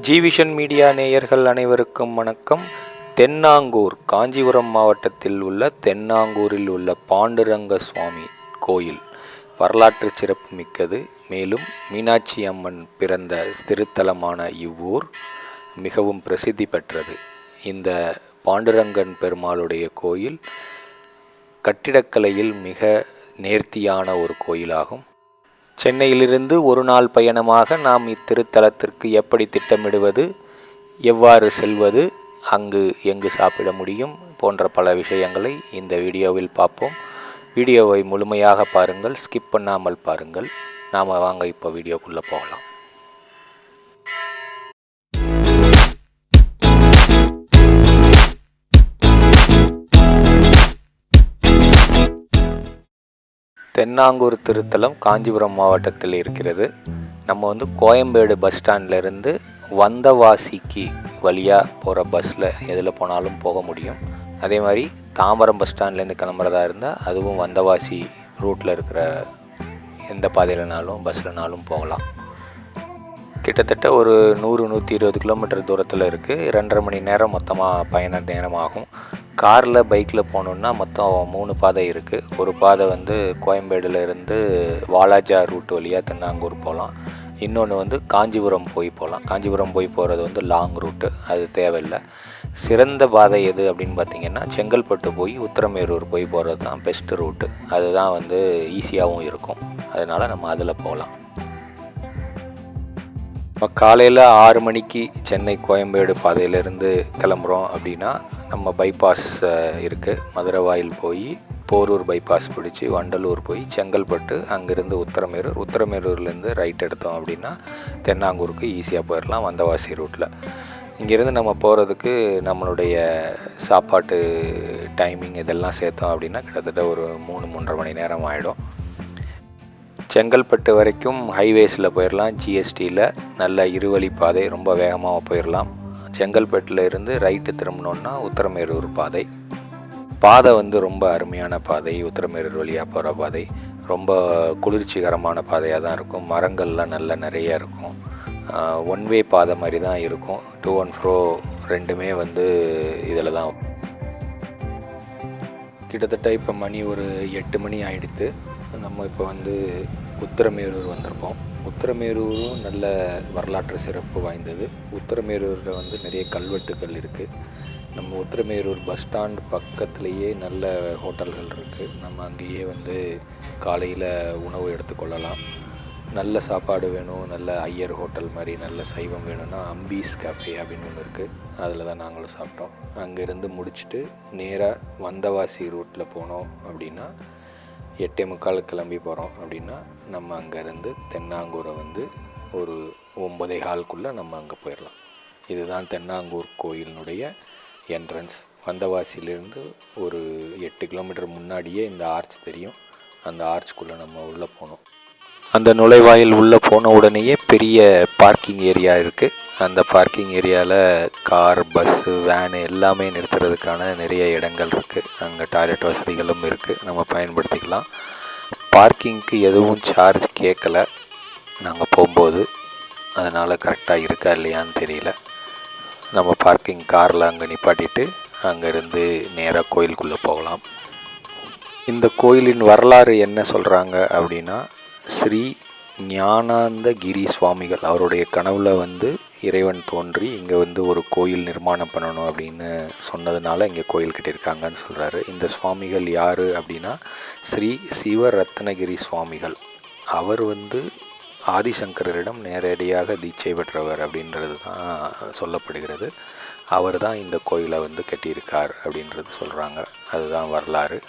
ஜிவிஷன் media நேயர்கள் அனைவருக்கும் வணக்கம். தென்னாங்கூர் காஞ்சிபுரம் மாவட்டத்தில் உள்ள தென்னாங்கூரில் உள்ள பாண்டுரங்க சுவாமி கோயில். வரலாற்று சிறப்பு மிக்கது. மேலும் மீனாட்சி அம்மன் பிறந்த திருத்தலமான இவ்வூர் மிகவும் பிரசித்தி பெற்றது. இந்த பாண்டுரங்கன் பெருமாளுடைய கோயில் கட்டிடக்கலையில் மிக நேர்த்தியான ஒரு கோயிலாகும். சென்னையிலிருந்து ஒரு நாள் பயணமாக நாம் இத்திருத்தலத்திற்கு எப்படி திட்டமிடுவது எவ்வாறு செல்வது அங்கு எங்கு சாப்பிட முடியும் போன்ற பல விஷயங்களை இந்த வீடியோவில் பார்ப்போம். வீடியோவை முழுமையாக பாருங்கள் ஸ்கிப் பண்ணாமல் பாருங்கள். நாம் வாங்க இப்போ வீடியோக்குள்ளே போகலாம். தென்னாங்கூர் திருத்தலம் காஞ்சிபுரம் மாவட்டத்தில் இருக்கிறது. நம்ம வந்து கோயம்பேடு பஸ் ஸ்டாண்ட்லேருந்து வந்தவாசிக்கு வழியாக போகிற பஸ்ஸில் எதில் போனாலும் போக முடியும். அதே மாதிரி தாம்பரம் பஸ் ஸ்டாண்ட்லேருந்து கிளம்புறதா இருந்தால் அதுவும் வந்தவாசி ரூட்டில் இருக்கிற எந்த பாதையிலனாலும் பஸ்லனாலும் போகலாம். கிட்டத்தட்ட ஒரு நூறு நூற்றி இருபது கிலோமீட்டர் தூரத்தில் இருக்குது ரெண்டரை மணி நேரம் மொத்தமாக பயண நேரம் ஆகும் காரில் பைக்கில் போகணுன்னா மொத்தம் மூணு பாதை இருக்குது ஒரு பாதை வந்து கோயம்பேடுல இருந்து வாலாஜா ரூட் வழியாக தென்னாங்கூர் போகலாம் இன்னொன்று வந்து காஞ்சிபுரம் போய் போகலாம் காஞ்சிபுரம் போய் போகிறது வந்து லாங் ரூட்டு. அது தேவையில்லை. சிறந்த பாதை எது அப்படின்னு பார்த்தீங்கன்னா செங்கல்பட்டு போய் உத்தரமேரூர் போய் போகிறது தான் பெஸ்ட்டு ரூட்டு. அதுதான் வந்து ஈஸியாகவும் இருக்கும். அதனால் நம்ம அதில் போகலாம் இப்போ காலையில் ஆறு மணிக்கு சென்னை கோயம்பேடு பாதையிலேருந்து கிளம்புறோம் அப்படின்னா நம்ம பைபாஸ் இருக்குது மதுரை வாயில் போய் போரூர் பைபாஸ் பிடிச்சி வண்டலூர் போய் செங்கல்பட்டு அங்கேருந்து உத்தரமேரூர். உத்தரமேரூர்லேருந்து ரைட் எடுத்தோம் அப்படின்னா தென்னாங்கூருக்கு ஈஸியாக போயிடலாம் வந்தவாசி ரூட்டில் இங்கேருந்து நம்ம போகிறதுக்கு நம்மளுடைய சாப்பாட்டு டைமிங் இதெல்லாம் சேர்த்தோம் அப்படின்னா கிட்டத்தட்ட ஒரு மூணு மூன்றரை மணி நேரம் ஆகிடும் செங்கல்பட்டு வரைக்கும் ஹைவேஸில் போயிடலாம் ஜிஎஸ்டியில் நல்ல இருவழி பாதை ரொம்ப வேகமாக போயிடலாம் செங்கல்பட்டில் இருந்து ரைட்டு திரும்பினோன்னா உத்தரமேரூர் பாதை. பாதை வந்து ரொம்ப அருமையான பாதை உத்தரமேரூர் வழியாக போகிற பாதை. ரொம்ப குளிர்ச்சிகரமான பாதையாக தான் இருக்கும். மரங்கள்லாம் நல்லா நிறைய இருக்கும். ஒன் வே பாதை மாதிரி தான் இருக்கும். டூ அண்ட் ஃப்ரோ ரெண்டுமே வந்து இதில் தான். கிட்டத்தட்ட இப்போ மணி ஒரு எட்டு மணி ஆகிடுத்து நம்ம இப்போ வந்து உத்தரமேரூர் வந்திருக்கோம். உத்தரமேரூரும் நல்ல வரலாற்று சிறப்பு வாய்ந்தது. உத்தரமேரூரில் வந்து நிறைய கல்வெட்டுகள் இருக்குது நம்ம உத்தரமேரூர் பஸ் ஸ்டாண்ட் பக்கத்துலேயே நல்ல ஹோட்டல்கள் இருக்குது நம்ம அங்கேயே வந்து காலையில் உணவு எடுத்துக்கொள்ளலாம் நல்ல சாப்பாடு வேணும் நல்ல ஐயர் ஹோட்டல் மாதிரி நல்ல சைவம் வேணும்னா அம்பீஸ் கேஃபே அப்படின்னு ஒன்று இருக்குது அதில் தான் நாங்களும் சாப்பிட்டோம். அங்கேருந்து முடிச்சுட்டு நேராக வந்தவாசி ரூட்டில் போனோம் அப்படின்னா எட்டே முக்கால் கிளம்பி போகிறோம் அப்படின்னா நம்ம அங்கேருந்து தென்னாங்கூரை வந்து ஒரு ஒம்பதே ஹால்குள்ளே நம்ம அங்கே போயிடலாம். இதுதான் தென்னாங்கூர் கோயிலினுடைய என்ட்ரன்ஸ் வந்தவாசியிலேருந்து ஒரு எட்டு கிலோமீட்டர் முன்னாடியே இந்த ஆர்ச் தெரியும். அந்த ஆர்ச்குள்ளே நம்ம உள்ளே போனோம் அந்த நுழைவாயில் உள்ளே போன உடனேயே பெரிய பார்க்கிங் ஏரியா இருக்குது அந்த பார்க்கிங் ஏரியாவில் கார் பஸ்ஸு வேனு எல்லாமே நிறுத்துறதுக்கான நிறைய இடங்கள் இருக்குது அங்கே டாய்லெட் வசதிகளும் இருக்குது நம்ம பயன்படுத்திக்கலாம். பார்க்கிங்க்கு எதுவும் சார்ஜ் கேட்கல நாங்கள் போகும்போது. அதனால் கரெக்டாக இருக்கா இல்லையான்னு தெரியல. நம்ம பார்க்கிங் காரில் அங்கே நிப்பாட்டிட்டு அங்கேருந்து நேராக கோயிலுக்குள்ளே போகலாம். இந்த கோயிலின் வரலாறு என்ன சொல்கிறாங்க அப்படின்னா ஸ்ரீ ஞானாந்தகிரி சுவாமிகள் அவருடைய கனவுல வந்து இறைவன் தோன்றி இங்கே வந்து ஒரு கோயில் நிர்மாணம் பண்ணணும் அப்படின்னு சொன்னதுனால இங்கே கோயில் கட்டியிருக்காங்கன்னு சொல்கிறாரு இந்த சுவாமிகள் யார் அப்படின்னா ஸ்ரீ சிவரத்னகிரி சுவாமிகள் அவர் வந்து ஆதிசங்கரரிடம் நேரடியாக தீட்சை பெற்றவர் அப்படின்றது தான் சொல்லப்படுகிறது. அவர் தான் இந்த கோயிலை வந்து கட்டியிருக்கார் அப்படின்றது சொல்கிறாங்க அதுதான் வரலாறு.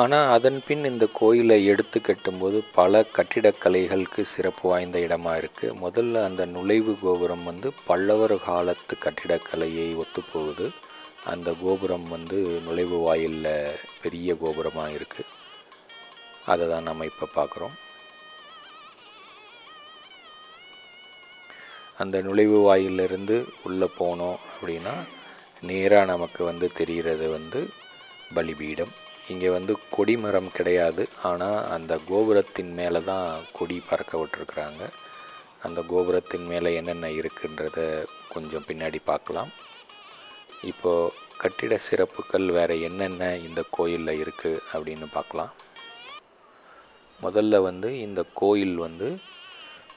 ஆனால் அதன் பின் இந்த கோயிலை எடுத்து கட்டும்போது பல கட்டிடக்கலைகளுக்கு சிறப்பு வாய்ந்த இடமா இருக்குது முதல்ல அந்த நுழைவு கோபுரம் வந்து பல்லவர் காலத்து கட்டிடக்கலையை ஒத்துப்போகுது அந்த கோபுரம் வந்து நுழைவு வாயிலில் பெரிய கோபுரமாக இருக்குது அதை தான் நம்ம இப்போ பார்க்குறோம் அந்த நுழைவு வாயிலிருந்து உள்ளே போனோம் அப்படின்னா நேராக நமக்கு வந்து தெரிகிறது வந்து பலிபீடம். இங்கே வந்து கொடிமரம் கிடையாது. ஆனால் அந்த கோபுரத்தின் மேலே தான் கொடி பறக்க விட்டுருக்குறாங்க அந்த கோபுரத்தின் மேலே என்னென்ன இருக்குன்றத கொஞ்சம் பின்னாடி பார்க்கலாம். இப்போது கட்டிட சிறப்புகள் வேறு என்னென்ன இந்த கோயிலில் இருக்குது அப்படின்னு பார்க்கலாம். முதல்ல வந்து இந்த கோயில் வந்து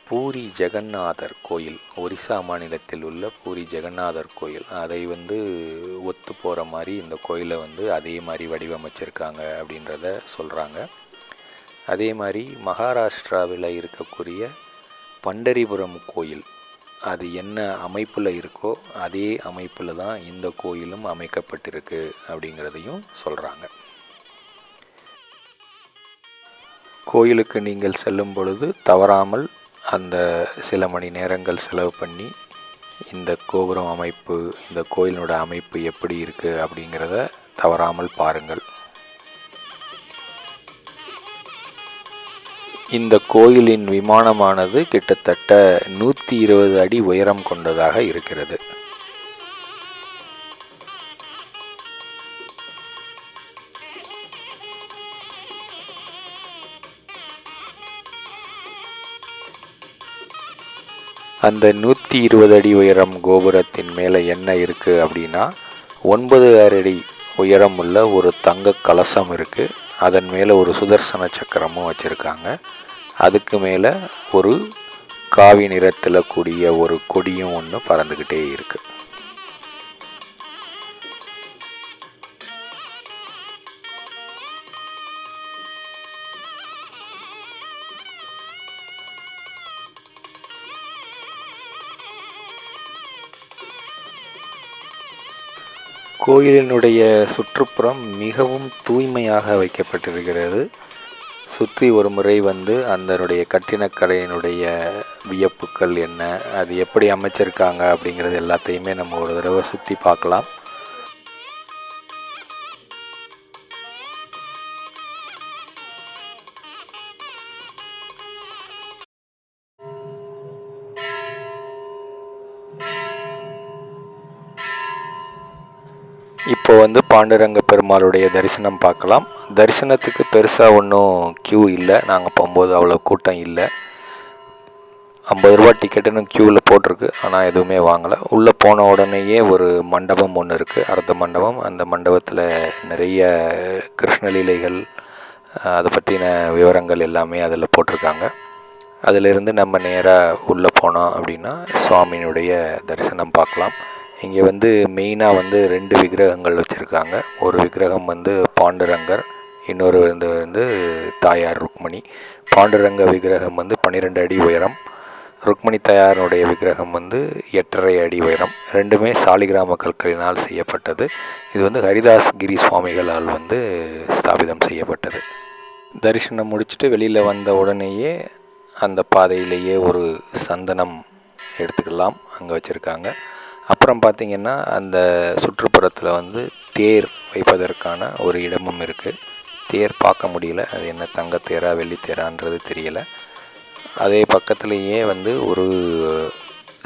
பூரி ஜெகநாதர் கோயில். ஒரிசா மாநிலத்தில் உள்ள பூரி ஜெகநாதர் கோயில். அதை வந்து ஒத்து போகிற மாதிரி இந்த கோயிலை வந்து அதே மாதிரி வடிவமைச்சிருக்காங்க அப்படின்றத சொல்கிறாங்க அதே மாதிரி மகாராஷ்டிராவில் இருக்கக்கூடிய பண்டரிபுரம் கோயில் அது என்ன அமைப்பில் இருக்கோ அதே அமைப்பில் தான் இந்த கோயிலும் அமைக்கப்பட்டிருக்கு அப்படிங்கிறதையும் சொல்கிறாங்க கோயிலுக்கு நீங்கள் செல்லும் பொழுது தவறாமல் அந்த சில மணி நேரங்கள் செலவு பண்ணி இந்த கோபுரம் அமைப்பு இந்த கோயிலோட அமைப்பு எப்படி இருக்குது அப்படிங்கிறத தவறாமல் பாருங்கள். இந்த கோயிலின் விமானமானது கிட்டத்தட்ட நூற்றி இருபது அடி உயரம் கொண்டதாக இருக்கிறது. அந்த நூற்றி இருபது அடி உயரம் கோபுரத்தின் மேலே என்ன இருக்குது அப்படின்னா ஒன்பது அடி உயரம் உள்ள ஒரு தங்க கலசம் இருக்குது அதன் மேலே ஒரு சுதர்சன சக்கரமும் வச்சுருக்காங்க. அதுக்கு மேலே ஒரு காவி நிறத்தில் கூடிய ஒரு கொடியும் ஒன்று பறந்துக்கிட்டே இருக்குது கோயிலினுடைய சுற்றுப்புறம் மிகவும் தூய்மையாக வைக்கப்பட்டிருக்கிறது. சுற்றி ஒரு முறை வந்து அதனுடைய கட்டினக்கலையினுடைய வியப்புக்கள் என்ன அது எப்படி அமைச்சிருக்காங்க அப்படிங்கிறது எல்லாத்தையுமே நம்ம ஒரு தடவை சுற்றி பார்க்கலாம். இப்போ வந்து பாண்டுரங்க பெருமாளுடைய தரிசனம் பார்க்கலாம். தரிசனத்துக்கு பெருசாக ஒன்றும் க்யூ இல்லை. நாங்கள் போகும்போது அவ்வளோ கூட்டம் இல்லை. ஐம்பது ரூபா டிக்கெட்டுன்னு க்யூவில் போட்டிருக்கு. ஆனால் எதுவுமே வாங்கலை. உள்ளே போன உடனேயே ஒரு மண்டபம் ஒன்று இருக்குது அர்த்த மண்டபம். அந்த மண்டபத்தில் நிறைய கிருஷ்ணலீலைகள் அதை பற்றின விவரங்கள் எல்லாமே அதில் போட்டிருக்காங்க. அதிலிருந்து நம்ம நேராக உள்ளே போனோம் அப்படின்னா சுவாமியினுடைய தரிசனம் பார்க்கலாம். இங்கே வந்து மெயினாக வந்து ரெண்டு விக்கிரகங்கள் வச்சுருக்காங்க. ஒரு விக்கிரகம் வந்து பாண்டுரங்கர் இன்னொரு வந்து வந்து தாயார் ருக்மணி. பாண்டுரங்க விக்கிரகம் வந்து பன்னிரெண்டு அடி உயரம். ருக்மணி தாயாருடைய விக்கிரகம் வந்து எட்டரை அடி உயரம். ரெண்டுமே சாலிகிராம கற்களினால் செய்யப்பட்டது. இது வந்து ஹரிதாஸ் கிரி சுவாமிகளால் வந்து ஸ்தாபிதம் செய்யப்பட்டது. தரிசனம் முடிச்சுட்டு வெளியில் வந்த உடனேயே அந்த பாதையிலேயே ஒரு சந்தனம் எடுத்துக்கலாம். அங்கே வச்சுருக்காங்க. அப்புறம் பார்த்திங்கன்னா அந்த சுற்றுப்புறத்தில் வந்து தேர் வைப்பதற்கான ஒரு இடமும் இருக்குது தேர் பார்க்க முடியல. அது என்ன தங்கத்தேரா வெள்ளித்தேரான்றது தெரியலை. அதே பக்கத்துலேயே வந்து ஒரு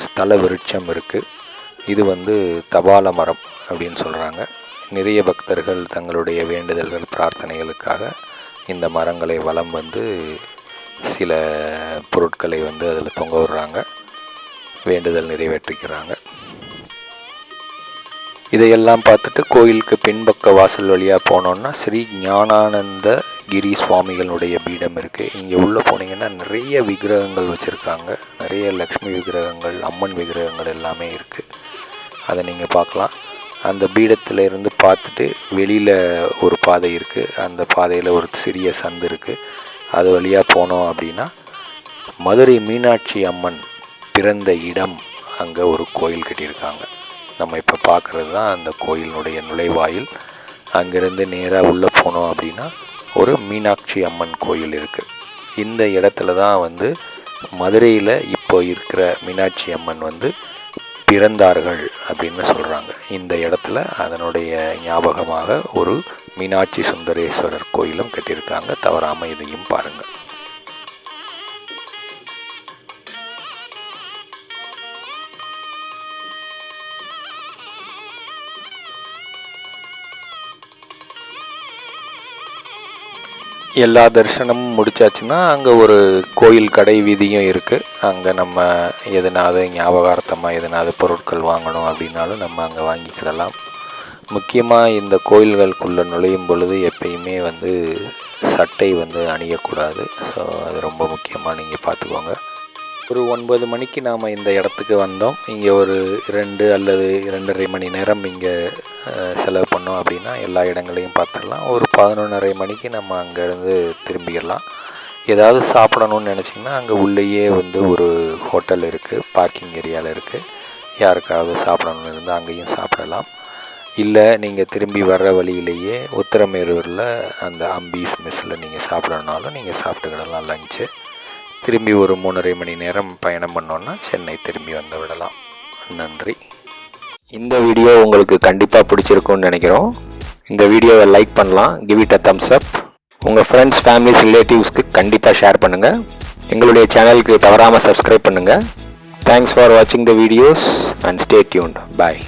ஸ்தல விருட்சம் இருக்குது இது வந்து தபால மரம் அப்படின்னு சொல்கிறாங்க நிறைய பக்தர்கள் தங்களுடைய வேண்டுதல்கள் பிரார்த்தனைகளுக்காக இந்த மரங்களை வளம் வந்து சில பொருட்களை வந்து அதில் தொங்க விடுறாங்க. வேண்டுதல் நிறைவேற்றிக்கிறாங்க. இதையெல்லாம் பார்த்துட்டு கோயிலுக்கு பின்பக்க வாசல் வழியாக போனோன்னா ஸ்ரீ ஞானானந்த கிரி சுவாமிகளுடைய பீடம் இருக்குது இங்கே உள்ளே போனீங்கன்னா நிறைய விக்கிரகங்கள் வச்சுருக்காங்க. நிறைய லக்ஷ்மி விக்கிரகங்கள் அம்மன் விக்கிரகங்கள் எல்லாமே இருக்குது அதை நீங்கள் பார்க்கலாம். அந்த பீடத்தில் இருந்து பார்த்துட்டு வெளியில் ஒரு பாதை இருக்குது அந்த பாதையில் ஒரு சிறிய சந்து இருக்குது அது வழியாக போனோம் அப்படின்னா மதுரை மீனாட்சி அம்மன் பிறந்த இடம் அங்கே ஒரு கோயில் கட்டியிருக்காங்க. நம்ம இப்போ பார்க்குறது தான் அந்த கோயிலினுடைய நுழைவாயில். அங்கேருந்து நேராக உள்ளே போனோம் அப்படின்னா ஒரு மீனாட்சி அம்மன் கோயில் இருக்குது இந்த இடத்துல தான் வந்து மதுரையில் இப்போ இருக்கிற மீனாட்சி அம்மன் வந்து பிறந்தார்கள் அப்படின்னு சொல்கிறாங்க இந்த இடத்துல அதனுடைய ஞாபகமாக ஒரு மீனாட்சி சுந்தரேஸ்வரர் கோயிலும் கட்டியிருக்காங்க. தவறாமல் இதையும் பாருங்கள் எல்லா தரிசனமும் முடிச்சாச்சுன்னா அங்கே ஒரு கோயில் கடை வீதியும் இருக்குது அங்கே நம்ம எதனாவது ஞாபகார்த்தமாக எதனாவது பொருட்கள் வாங்கணும் அப்படின்னாலும் நம்ம அங்கே வாங்கிக்கிடலாம். முக்கியமாக இந்த கோயில்களுக்குள்ளே நுழையும் பொழுது எப்பயுமே வந்து சட்டை வந்து அணியக்கூடாது. ஸோ அது ரொம்ப முக்கியமாக நீங்கள் பார்த்துக்கோங்க. ஒரு ஒன்பது மணிக்கு நாம் இந்த இடத்துக்கு வந்தோம். இங்கே ஒரு ரெண்டு அல்லது இரண்டரை மணி நேரம் இங்கே செலவு பண்ணோம் அப்படின்னா எல்லா இடங்களையும் பார்த்துடலாம். ஒரு பதினொன்றரை மணிக்கு நம்ம அங்கேருந்து திரும்பிடலாம். ஏதாவது சாப்பிடணும்னு நினச்சிங்கன்னா அங்கே உள்ளேயே வந்து ஒரு ஹோட்டல் இருக்குது பார்க்கிங் ஏரியாவில் இருக்குது யாருக்காவது சாப்பிடணும்னு இருந்தால் அங்கேயும் சாப்பிடலாம். இல்லை நீங்கள் திரும்பி வர்ற வழியிலேயே உத்தரமேரூரில் அந்த அம்பீஸ் மெஸ்ஸில் நீங்கள் சாப்பிடணுனாலும் நீங்கள் சாப்பிட்டுக்கிடலாம் லஞ்சு திரும்பி ஒரு மூணரை மணி நேரம் பயணம் பண்ணோன்னா சென்னை திரும்பி வந்து விடலாம். நன்றி. இந்த வீடியோ உங்களுக்கு கண்டிப்பாக பிடிச்சிருக்கும்னு நினைக்கிறோம். இந்த வீடியோவை லைக் பண்ணலாம் give it a thumbs up உங்கள் ஃப்ரெண்ட்ஸ் ஃபேமிலிஸ் ரிலேட்டிவ்ஸ்க்கு கண்டிப்பாக ஷேர் பண்ணுங்கள் எங்களுடைய சேனலுக்கு தவறாமல் சப்ஸ்கிரைப் பண்ணுங்கள் தேங்க்ஸ் ஃபார் வாட்சிங் the videos and stay tuned bye